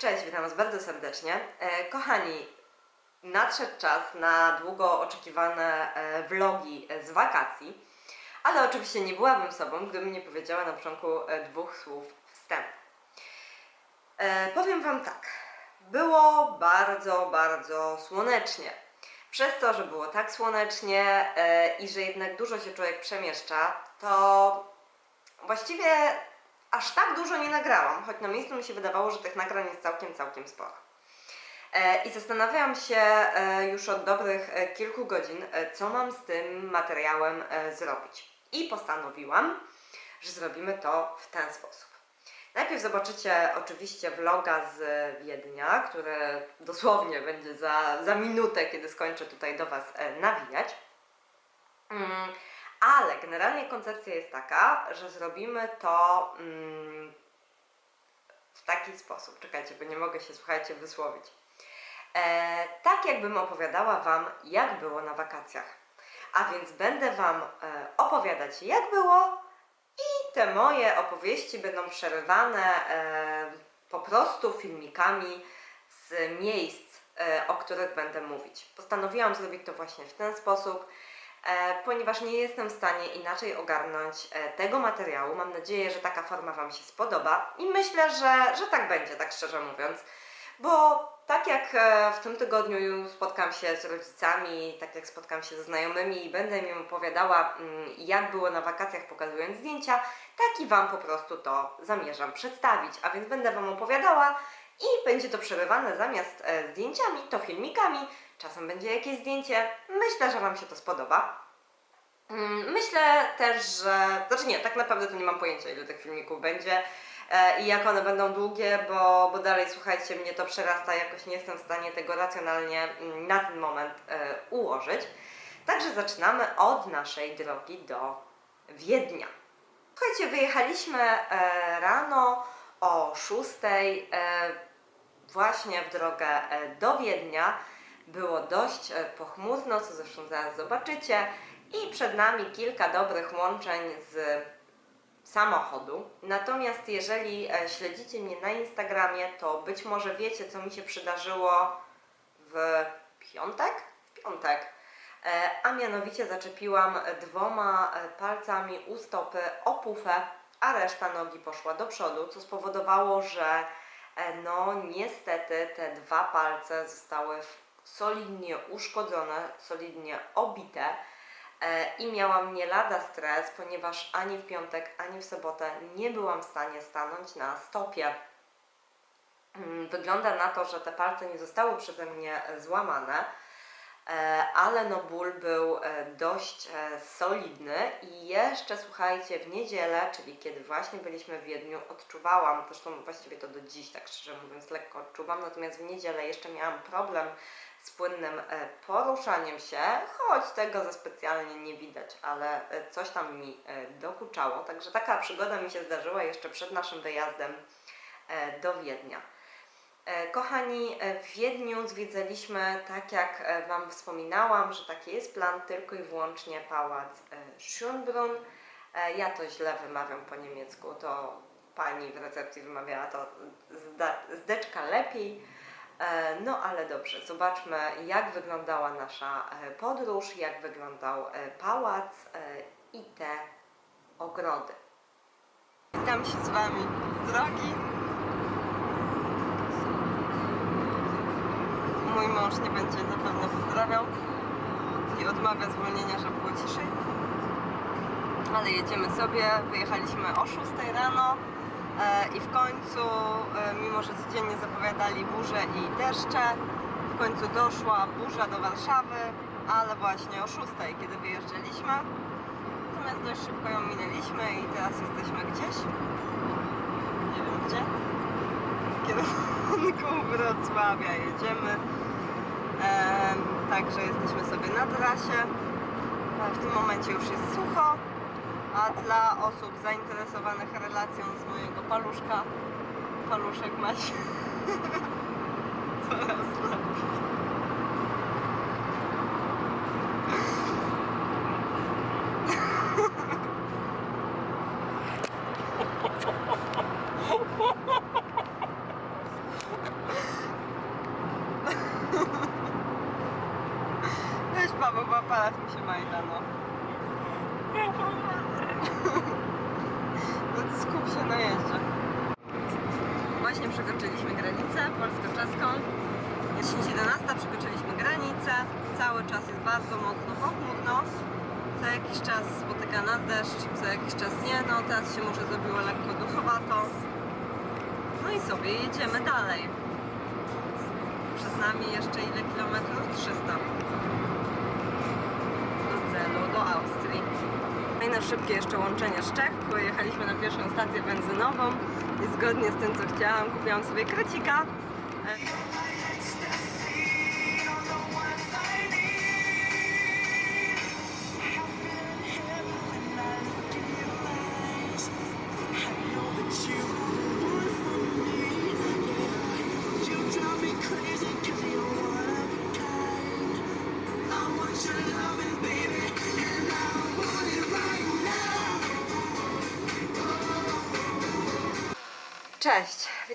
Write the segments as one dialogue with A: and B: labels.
A: Cześć, witam Was bardzo serdecznie. E, kochani, nadszedł czas na długo oczekiwane e, vlogi e, z wakacji, ale oczywiście nie byłabym sobą, gdybym nie powiedziała na początku dwóch słów wstępu. Powiem Wam tak, było bardzo, bardzo słonecznie. Przez to, że było tak słonecznie i że jednak dużo się człowiek przemieszcza, to właściwie aż tak dużo nie nagrałam, choć na miejscu mi się wydawało, że tych nagrań jest całkiem, całkiem sporo. E, I zastanawiałam się e, już od dobrych e, kilku godzin, co mam z tym materiałem zrobić. I postanowiłam, że zrobimy to w ten sposób. Najpierw zobaczycie oczywiście vloga z Wiednia, który dosłownie będzie za, za minutę, kiedy skończę tutaj do Was nawijać. Mm, ale generalnie koncepcja jest taka, że zrobimy to mm, w taki sposób. Czekajcie, bo nie mogę się, słuchajcie, wysłowić. E, tak jakbym opowiadała Wam, jak było na wakacjach. A więc będę Wam e, opowiadać, jak było, i te moje opowieści będą przerywane e, po prostu filmikami z miejsc, e, o których będę mówić. Postanowiłam zrobić to właśnie w ten sposób, ponieważ nie jestem w stanie inaczej ogarnąć e, tego materiału. Mam nadzieję, że taka forma Wam się spodoba i myślę, że, że tak będzie, tak szczerze mówiąc. Bo tak jak e, w tym tygodniu spotkam się z rodzicami, tak jak spotkam się ze znajomymi i będę im opowiadała, mm, jak było na wakacjach, pokazując zdjęcia, tak i Wam po prostu to zamierzam przedstawić. A więc będę Wam opowiadała i będzie to przerywane zamiast e, zdjęciami, to filmikami. Czasem będzie jakieś zdjęcie. Myślę, że Wam się to spodoba. Mm, Myślę też, że. Znaczy nie, tak naprawdę to nie mam pojęcia, ile tych filmików będzie e, i jak one będą długie, bo, bo dalej słuchajcie, mnie to przerasta, jakoś nie jestem w stanie tego racjonalnie mm, na ten moment e, ułożyć. Także zaczynamy od naszej drogi do Wiednia. Słuchajcie, wyjechaliśmy rano o 6 e, właśnie w drogę e, do Wiednia. Było dość e, pochmurno, co zresztą zaraz zobaczycie. I przed nami kilka dobrych łączeń z samochodu. Natomiast jeżeli e, śledzicie mnie na Instagramie, to być może wiecie, co mi się przydarzyło w piątek? W piątek. A mianowicie zaczepiłam dwoma palcami u stopy o a reszta nogi poszła do przodu, co spowodowało, że no niestety te dwa palce zostały solidnie uszkodzone, solidnie obite. E, I miałam nie lada stres, ponieważ ani w piątek, ani w sobotę nie byłam w stanie stanąć na stopie. Mm, Wygląda na to, że te palce nie zostały przeze mnie e, złamane, e, ale no ból był e, dość e, solidny i jeszcze słuchajcie, w niedzielę, czyli kiedy właśnie byliśmy w Wiedniu, odczuwałam, zresztą właściwie to do dziś, tak szczerze mówiąc, lekko odczuwam, natomiast w niedzielę jeszcze miałam problem z płynnym e, poruszaniem się, choć tego za specjalnie nie widać, ale e, coś tam mi e, dokuczało. Także taka przygoda mi się zdarzyła jeszcze przed naszym wyjazdem e, do Wiednia. E, Kochani, e, w Wiedniu zwiedzaliśmy, tak jak e, Wam wspominałam, że taki jest plan, tylko i wyłącznie pałac Schönbrunn. Ja to źle wymawiam po niemiecku, to pani w recepcji wymawiała to zdeczka lepiej. No ale dobrze, zobaczmy jak wyglądała nasza podróż, jak wyglądał pałac i te ogrody. Witam się z Wami drogi. Mój mąż nie będzie zapewne pozdrawiał i odmawia zwolnienia, żeby było ciszej. Ale jedziemy sobie, wyjechaliśmy o 6 rano e, i w końcu, e, mimo że codziennie zapowiadali burze i deszcze, w końcu doszła burza do Warszawy, ale właśnie o 6, kiedy wyjeżdżaliśmy. Natomiast dość szybko ją minęliśmy i teraz jesteśmy gdzieś. Nie wiem gdzie. W kierunku Wrocławia jedziemy. Także jesteśmy sobie na trasie. W tym momencie już jest sucho, a dla osób zainteresowanych relacją z mojego paluszka, paluszek ma się coraz lepiej. teraz mi się majta, no. No to skup się na jeździe. Właśnie przekroczyliśmy granicę polsko-czeską. Jest 10.11, przekroczyliśmy granicę. Cały czas jest bardzo mocno pochmurno. Co jakiś czas spotyka nas deszcz, co jakiś czas nie. No teraz się może zrobiło lekko duchowato. No i sobie jedziemy dalej. Przed nami jeszcze ile kilometrów? 300. Do celu, do Austrii. Fajne, szybkie jeszcze łączenie z Czech. Pojechaliśmy na pierwszą stację benzynową i zgodnie z tym, co chciałam, kupiłam sobie krecika.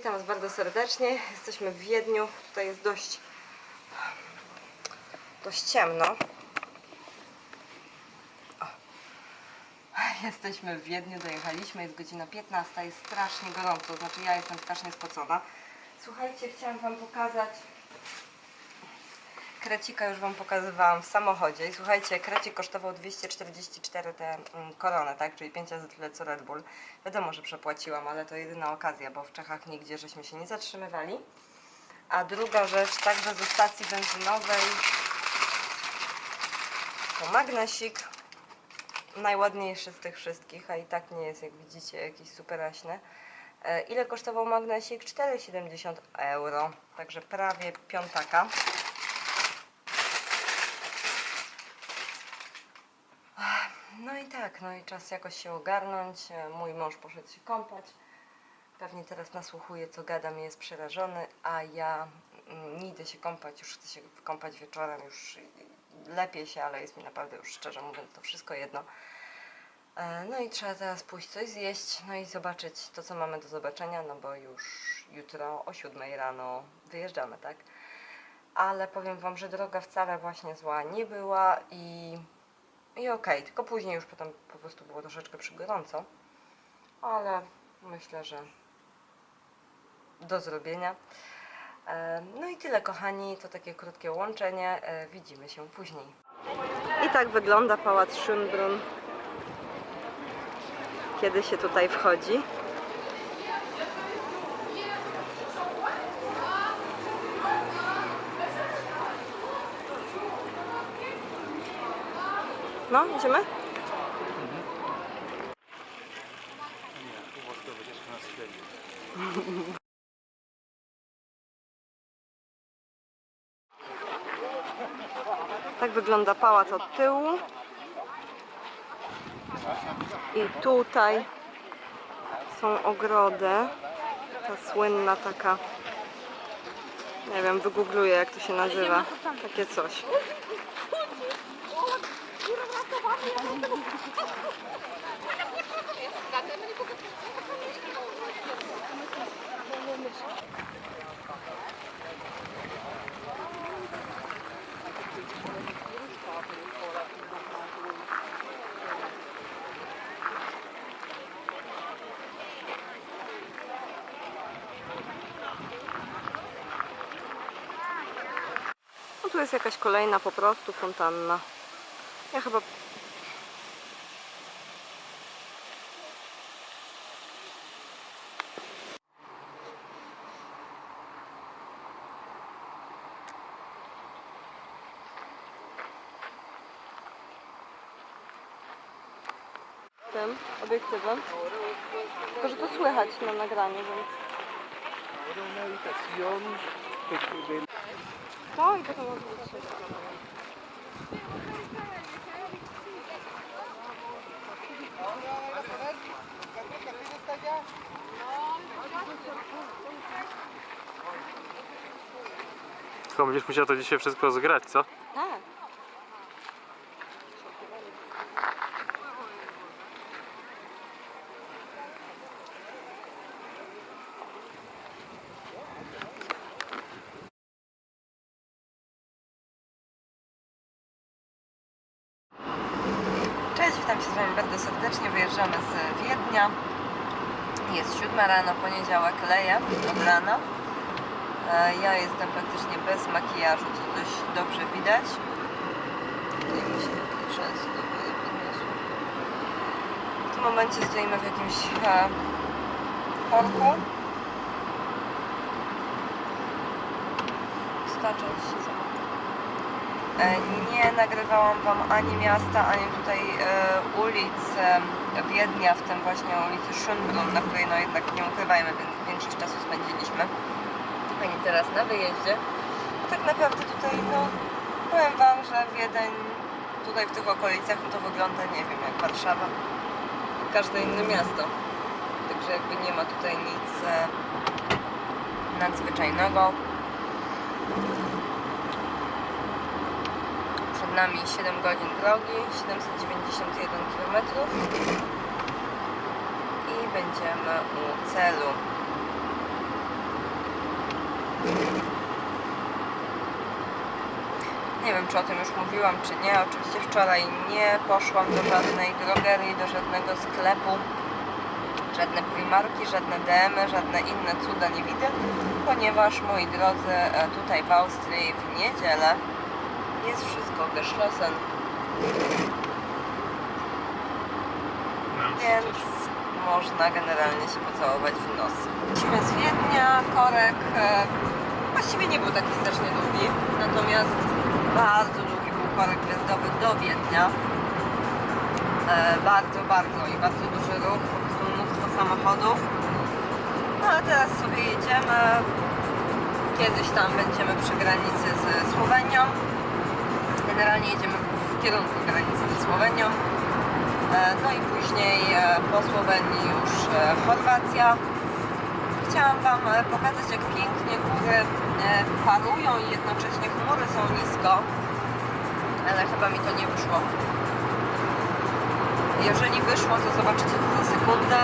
A: Witam Was bardzo serdecznie. Jesteśmy w Wiedniu. Tutaj jest dość, dość ciemno. O. Jesteśmy w Wiedniu, dojechaliśmy, jest godzina 15, jest strasznie gorąco, znaczy ja jestem strasznie spocona. Słuchajcie, chciałam Wam pokazać Krecika już Wam pokazywałam w samochodzie i słuchajcie, krecik kosztował 244 te mm, korony, tak, czyli 5 razy tyle co Red Bull. Wiadomo, że przepłaciłam, ale to jedyna okazja, bo w Czechach nigdzie żeśmy się nie zatrzymywali. A druga rzecz, także ze stacji benzynowej to magnesik, najładniejszy z tych wszystkich, a i tak nie jest, jak widzicie, jakiś superaśny. E, Ile kosztował magnesik? 4,70 euro, także prawie piątaka. No i tak, no i czas jakoś się ogarnąć. E, Mój mąż poszedł się kąpać. Pewnie teraz nasłuchuje, co gadam, jest przerażony, a ja mm, nie idę się kąpać, już chcę się kąpać wieczorem, już lepiej się, ale jest mi naprawdę już szczerze mówiąc to wszystko jedno. E, No i trzeba teraz pójść coś zjeść, no i zobaczyć to, co mamy do zobaczenia, no bo już jutro o 7 rano wyjeżdżamy, tak? Ale powiem Wam, że droga wcale właśnie zła nie była i i okej, tylko później już potem po prostu było troszeczkę przygorąco. Ale myślę, że do zrobienia. E, No i tyle, kochani. To takie krótkie łączenie. E, Widzimy się później. I tak wygląda pałac Schönbrunn, kiedy się tutaj wchodzi. No, idziemy? Tak wygląda pałac od tyłu. I tutaj są ogrody. Ta słynna taka. Nie wiem, wygoogluję jak to się nazywa. Takie coś. No tu jest jakaś kolejna po prostu fontanna. Ja chyba. Tym obiektywem. Tylko, że to słychać na nagraniu, więc. To i potem odwrócić.
B: Tylko będziesz musiał to dzisiaj wszystko zgrać, co?
A: Tak. 7 rano, poniedziałek leje od rana. E, ja jestem praktycznie bez makijażu, co dość dobrze widać. Tutaj mi się często podniosło. W tym momencie stoimy w jakimś e, korku. Staczę się samochód. E, nie nagrywałam Wam ani miasta, ani tutaj ulic Wiednia, w tym właśnie ulicy Schönbrunn, na której no jednak nie ukrywajmy, większość czasu spędziliśmy. Ani teraz na wyjeździe. A tak naprawdę tutaj, no, powiem Wam, że Wiedeń tutaj w tych okolicach no to wygląda, nie wiem, jak Warszawa, jak każde inne miasto. Także jakby nie ma tutaj nic e, nadzwyczajnego. Nami 7 godzin drogi, 791 km i będziemy u celu. Nie wiem, czy o tym już mówiłam, czy nie. Oczywiście wczoraj nie poszłam do żadnej drogerii, do żadnego sklepu, żadne primarki, żadne DM, żadne inne cuda nie widzę, ponieważ moi drodzy, e, tutaj w Austrii w niedzielę jest wszystko geschlossen, więc można generalnie się pocałować w nos. Byliśmy z Wiednia, korek e, właściwie nie był taki strasznie długi, natomiast bardzo długi był korek wjazdowy do Wiednia. E, bardzo, bardzo i bardzo duży ruch, po prostu mnóstwo samochodów. No ale teraz sobie jedziemy. Kiedyś tam będziemy przy granicy z Słowenią. Generalnie jedziemy w kierunku granicy ze Słowenią. E, No i później e, po Słowenii już e, Chorwacja. Chciałam Wam pokazać, jak pięknie góry parują i jednocześnie chmury są nisko, ale chyba mi to nie wyszło. Jeżeli wyszło, to zobaczycie to za sekundę.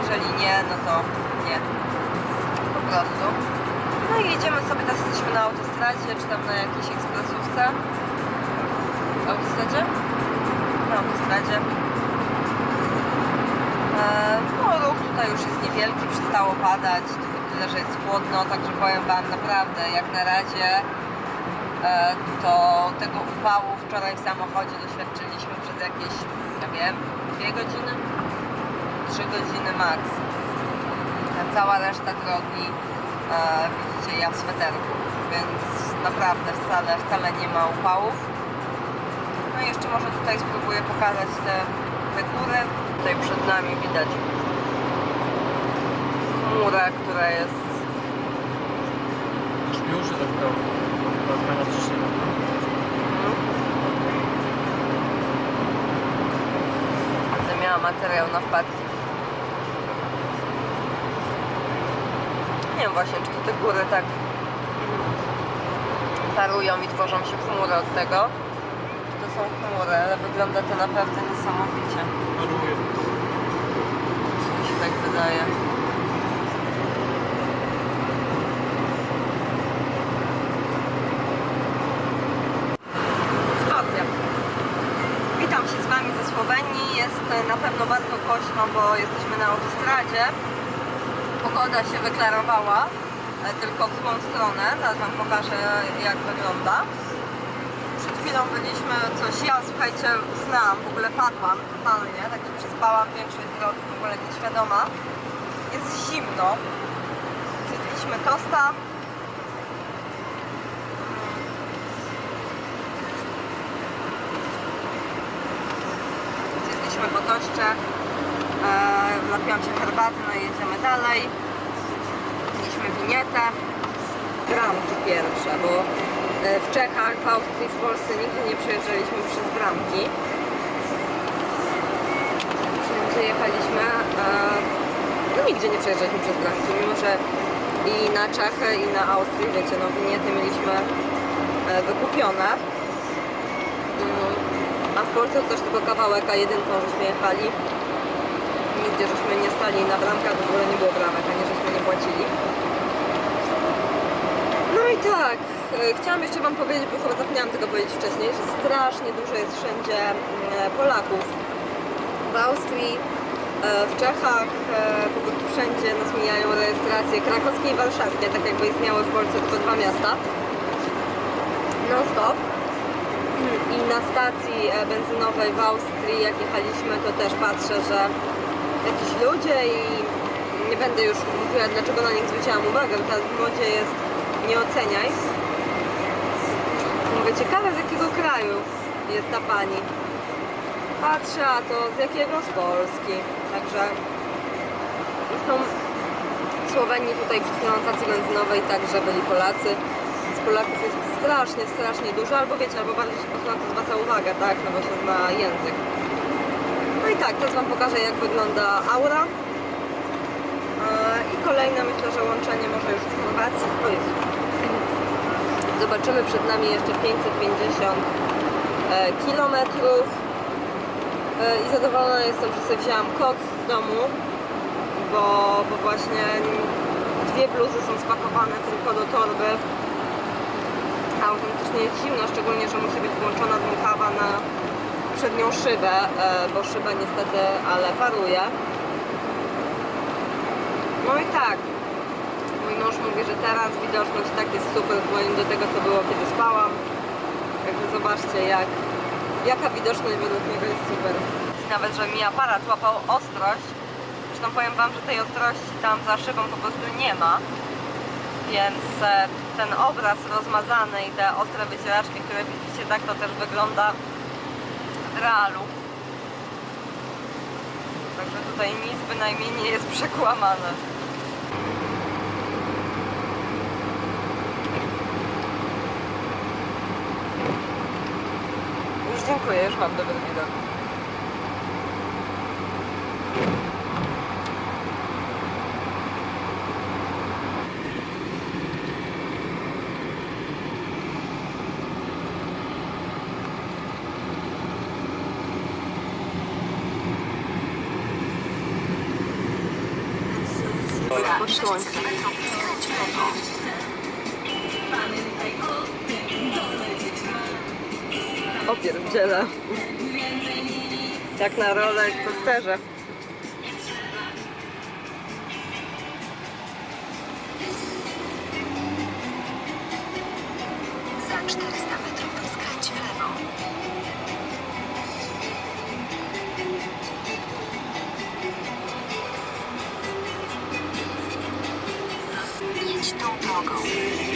A: Jeżeli nie, no to nie. Po prostu. No i jedziemy sobie, teraz jesteśmy na autostradzie, czy tam na jakiejś ekspresówce. Autostradzie? Na autostradzie. Eee, No ruch tutaj już jest niewielki, przestało padać, tylko tyle, że jest chłodno, także powiem Wam naprawdę, jak na razie e, to tego upału wczoraj w samochodzie doświadczyliśmy przez jakieś, nie wiem, dwie godziny, trzy godziny max. A cała reszta drogi, e, widzicie, ja w sweterku, więc naprawdę wcale, wcale nie ma upałów. Jeszcze może tutaj spróbuję pokazać te, te góry. Tutaj przed nami widać chmurę, która jest
B: Już się zapytał. Zmiana ciśnienia.
A: Będę miała materiał na wpadki. Nie wiem właśnie, czy to te góry tak parują i tworzą się chmury od tego. Są chmury, ale wygląda to naprawdę niesamowicie.
B: Paruje.
A: Mi się tak wydaje. Witam się z Wami ze Słowenii. Jest na pewno bardzo głośno, bo jesteśmy na autostradzie. Pogoda się wyklarowała, e, tylko w złą stronę. Zaraz Wam pokażę, jak wygląda. Chwilą byliśmy coś, ja słuchajcie, znam, w ogóle padłam totalnie, także przespałam większość drogi, w ogóle nieświadoma. Jest zimno. Zjedliśmy tosta. Zjedliśmy po toście. Napiłam się herbaty, no i jedziemy dalej. Mieliśmy winietę. Bramki pierwsze, bo e, w Czechach, w Austrii, w Polsce nigdy nie przejeżdżaliśmy przez bramki. Wszędzie jechaliśmy, no nigdzie nie przejeżdżaliśmy przez bramki, mimo że i na Czechy, i na Austrię, wiecie, no winiety mieliśmy e, wykupione. Mm, A w Polsce też tylko kawałek, a jedynką żeśmy jechali. Nigdzie żeśmy nie stali na bramkach, w ogóle nie było bramek, ani żeśmy nie płacili. Tak, e, chciałam jeszcze Wam powiedzieć, bo chyba zapomniałam tego powiedzieć wcześniej, że strasznie dużo jest wszędzie mm, Polaków. w Austrii, e, w Czechach, e, po prostu wszędzie nas mijają rejestracje krakowskie i warszawskie, tak jakby istniały w Polsce tylko dwa miasta. Non stop. I na stacji e, benzynowej w Austrii, jak jechaliśmy, to też patrzę, że jacyś ludzie i nie będę już mówiła, dlaczego na nich zwróciłam uwagę, bo teraz w modzie jest nie oceniaj. Mówię, ciekawe z jakiego kraju jest ta pani. Patrzę, a to z jakiego? Z Polski. Także w Słowenii tutaj przed chwilą benzynowej także byli Polacy. Z Polaków jest strasznie, strasznie dużo, albo wiecie, albo bardziej się na to zwraca uwagę, tak, no bo się zna język. No i tak, teraz Wam pokażę jak wygląda aura. E, I kolejne myślę, że łączenie może już w Chorwacji. Zobaczymy przed nami jeszcze 550 e, kilometrów. E, I zadowolona jestem, że sobie wzięłam kot z domu, bo, bo właśnie dwie bluzy są spakowane tylko do torby. A autentycznie jest zimno, szczególnie, że musi być włączona dmuchawa na przednią szybę, e, bo szyba niestety, ale paruje. No i tak, mąż mówi, że teraz widoczność tak jest super w do tego, co było, kiedy spałam. Także zobaczcie, jak, jaka widoczność według niego jest super. Nawet, że mi aparat łapał ostrość. Zresztą powiem Wam, że tej ostrości tam za szybą po prostu nie ma. Więc e, ten obraz rozmazany i te ostre wycieraczki, które widzicie, tak to też wygląda w realu. Także tutaj nic bynajmniej nie jest przekłamane. Dziękuję, już mam dobry widok. Słońce. Opierdziela. Jak na roller coasterze.
C: Za 400 metrów skręć w lewo. Jedź.